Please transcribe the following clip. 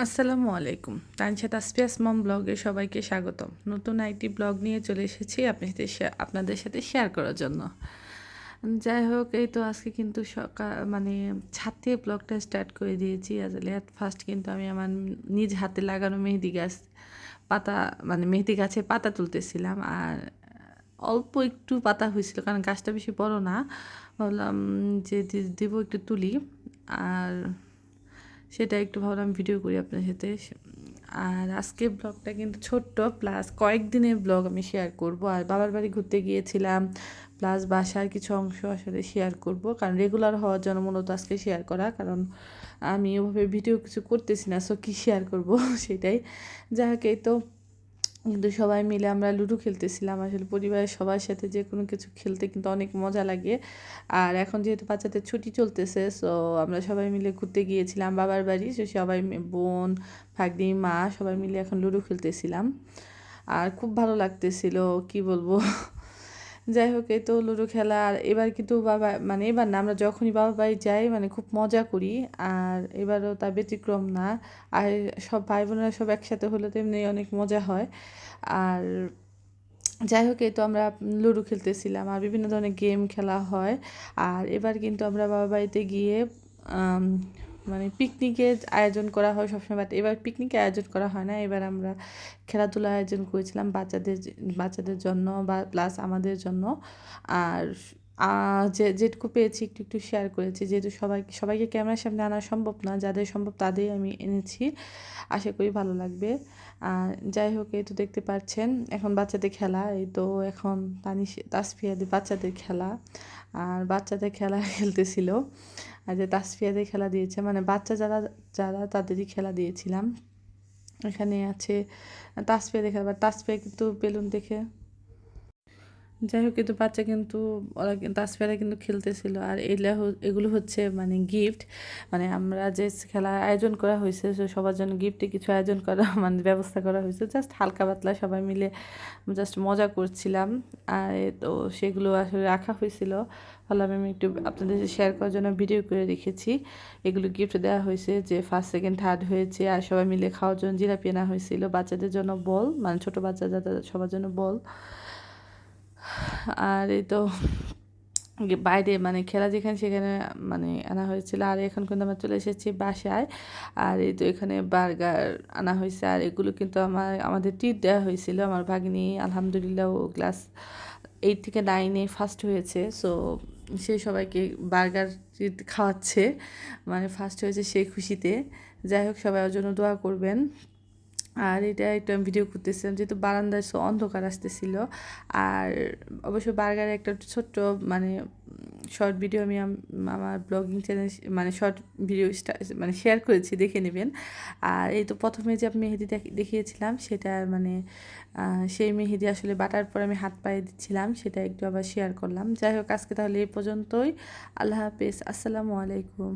আসসালামু আলাইকুম। তানসা তাসপিয়াস মম ব্লগে সবাইকে স্বাগতম। নতুন একটি ব্লগ নিয়ে চলে এসেছি আপনাদের আপনাদের সাথে শেয়ার করার জন্য। যাই হোক, এই তো আজকে কিন্তু সকাল মানে ছাদ থেকে ব্লগটা স্টার্ট করে দিয়েছি। আসলে অ্যাট ফার্স্ট কিন্তু আমি আমার নিজ হাতে লাগানো মেহেদি গাছ পাতা মানে মেহেদি গাছের পাতা তুলতেছিলাম। আর অল্প একটু পাতা হয়েছিল, কারণ গাছটা বেশি বড় না। ভাবলাম যে দিব একটু তুলি। আর সেটা একটু ভাবলাম ভিডিও করি আপনার সাথে। আর আজকে ব্লগটা কিন্তু ছোট্ট প্লাস কয়েকদিনের ব্লগ আমি শেয়ার করব। আর বাবার বাড়ি ঘুরতে গিয়েছিলাম প্লাস বাসার কিছু অংশ আসলে শেয়ার করব। কারণ রেগুলার হওয়ার জন্য মূলত আজকে শেয়ার করা। কারণ আমি ওভাবে ভিডিও কিছু করতেছি না সো কী শেয়ার করব? সেটাই। যাই তো। কিন্তু সবাই মিলে আমরা লুডো খেলতেছিলাম। আসলে পরিবারের সবার সাথে যে কোনো কিছু খেলতে কিন্তু অনেক মজা লাগে। আর এখন যেহেতু বাচ্চাদের ছুটি চলতেছে সো আমরা সবাই মিলে ঘুরতে গিয়েছিলাম বাবার বাড়ি। সো সবাই বোন, ভাগ্নি, মা সবাই মিলে এখন লুডো খেলতেছিলাম। আর খুব ভালো লাগতেছিল, কি বলব? যাই হোক, এই তো লুডো খেলা। আর এবার কিন্তু বাবা মানে এবার না, আমরা যখনই বাবা বাড়ি যাই মানে খুব মজা করি। আর এবারও তার ব্যতিক্রম না। আর সব ভাই বোনেরা সব একসাথে হলে তো এমনি অনেক মজা হয়। আর যাই হোক, এই তো আমরা লুডো খেলতেছিলাম। আর বিভিন্ন ধরনের গেম খেলা হয়। আর এবার কিন্তু আমরা বাবা বাড়িতে গিয়ে মানে পিকনিকের আয়োজন করা হয় সবসময় বাট এবার পিকনিকের আয়োজন করা হয় না। এবার আমরা খেলাধুলার আয়োজন করেছিলাম বাচ্চাদের বাচ্চাদের জন্য বা প্লাস আমাদের জন্য। আর যে, যেটুকু পেয়েছি একটু একটু শেয়ার করেছি। যেহেতু সবাই, সবাইকে ক্যামেরার সামনে আনা সম্ভব না, যাদের সম্ভব তাদেরই আমি এনেছি। আশা করি ভালো লাগবে। আর যাই হোক, এই তো দেখতে পাচ্ছেন, এখন বাচ্চাদের খেলা। এই তো এখন তানিশ তাসফিয়াদের বাচ্চাদের খেলা। আর বাচ্চাদের খেলা খেলতেছিল। যে তাসফিয়াদের খেলা দিয়েছে মানে বাচ্চা যারা যারা তাদেরই খেলা দিয়েছিলাম। এখানে আছে তাসফিয়া দেখে আবার তাসফিয়া কিন্তু বেলুন দেখে যাই হোক, কিন্তু বাচ্চা কিন্তু, ওরা কিন্তু তাসফিয়ারা কিন্তু খেলতেছিল। আর এগুলা এগুলো হচ্ছে মানে গিফট মানে আমরা যে খেলার আয়োজন করা হয়েছে সবার জন্য গিফটে কিছু আয়োজন করা মানে ব্যবস্থা করা হয়েছে। জাস্ট হালকা পাতলা সবাই মিলে জাস্ট মজা করছিলাম। আর তো সেগুলো আসলে রাখা হয়েছিল। ভাবলাম আমি একটু আপনাদের শেয়ার করার জন্য ভিডিও করে রেখেছি। এগুলো গিফট দেওয়া হয়েছে যে ফার্স্ট সেকেন্ড থার্ড হয়েছে। আর সবাই মিলে খাওয়ার জন্য জিলাপি আনা হয়েছিল। বাচ্চাদের জন্য বল মানে ছোটো বাচ্চা যাদের সবার জন্য বল আর এই তো বাইরে মানে খেলা যেখানে সেখানে মানে আনা হয়েছিল। আর এখন কিন্তু আমরা চলে এসেছি বাসায়। আর এই তো এখানে বার্গার আনা হয়েছে। আর এগুলো কিন্তু আমার, আমাদের টিট দেওয়া হয়েছিল। আমার ভাগ্নি আলহামদুলিল্লাহ ও ক্লাস এইট থেকে নাইনে ফার্স্ট হয়েছে। সো সে সবাইকে বার্গার খাওয়াচ্ছে। মানে ফার্স্ট হয়েছে সেই খুশিতে। যাই হোক, সবাই ওর জন্য দোয়া করবেন। আর এটা একটু আমি ভিডিও করতেছিলাম, যেহেতু বারান্দায় অন্ধকার আসতেছিল। আর অবশ্য বার্গারের একটা ছোট্ট মানে শর্ট ভিডিও আমি আমার ব্লগিং চ্যানেল মানে শর্ট ভিডিও মানে শেয়ার করেছি, দেখে নেবেন। আর এই তো প্রথমে যে আমি মেহেদি দেখিয়েছিলাম, সেটা মানে সেই মেহেদি আসলে বাটার পর আমি হাত পায়ে দিচ্ছিলাম, সেটা একটু আবার শেয়ার করলাম। যাই হোক, আজকে তাহলে এই পর্যন্তই। আল্লাহ হাফেজ, আসসালামু আলাইকুম।